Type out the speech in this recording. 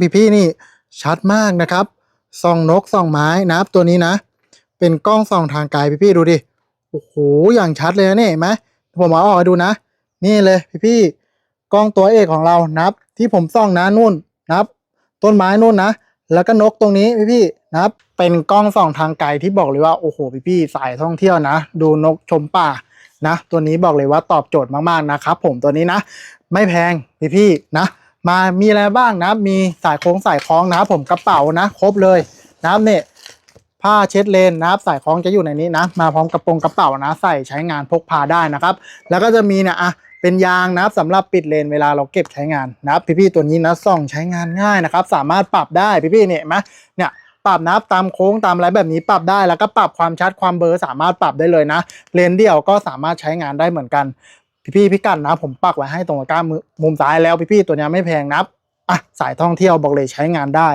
พี่พี่นี่ชัดมากนะครับส่องนกส่องไม้นะครับตัวนี้นะ เป็นกล้องส่องทางไกลพี่พี่ดูดิโอ้โหอย่างชัดเลยนะเนี่ยเห็นไหมผมเอาออกมาดูนะ นี่เลยพี่พี่กล้องตัวเอกของเรานะครับ ที่ผมส่องนะนู่นนะครับ ต้นไม้นู่นนะ แล้วก็นกตรงนี้พี่พี่นะครับ เป็นกล้องส่องทางไกลที่บอกเลยว่าโอ้โหพี่พี่สายท่องเที่ยวนะ ดูนกชมป่านะ ตัวนี้บอกเลยว่าตอบโจทย์มากๆนะครับ ผมตัวนี้นะ ไม่แพงพี่พี่นะ มามีอะไรบ้างนะมีสายโค้งสายคล้องนะผมกระเป๋านะ ครบเลยนะครับเนี่ยผ้าเช็ดเลนนะครับสายคล้องจะอยู่ในนี้นะ มาพร้อมกระโปรงกระเป๋านะ ใส่ใช้งานพกพาได้นะครับ แล้วก็จะมีเนี่ยอะเป็นยางนะครับสำหรับปิดเลนเวลาเราเก็บใช้งานนะครับพี่ๆตัวนี้นะส่องใช้งานง่ายนะครับ สามารถปรับได้พี่ๆเนี่ยเห็นไหมเนี่ยปรับนะครับตามโค้งตามอะไรแบบนี้ปรับได้แล้วก็ปรับความชัดความเบลอร์สามารถปรับได้เลยนะ เลนเดี่ยวก็สามารถใช้งานได้เหมือนกัน พี่ๆพิกัดนะผมปักไว้ให้ตรงกลางมือมุมซ้ายแล้วพี่ๆตัวนี้ไม่แพงนับอะสายท่องเที่ยวบอกเลยใช้งานได้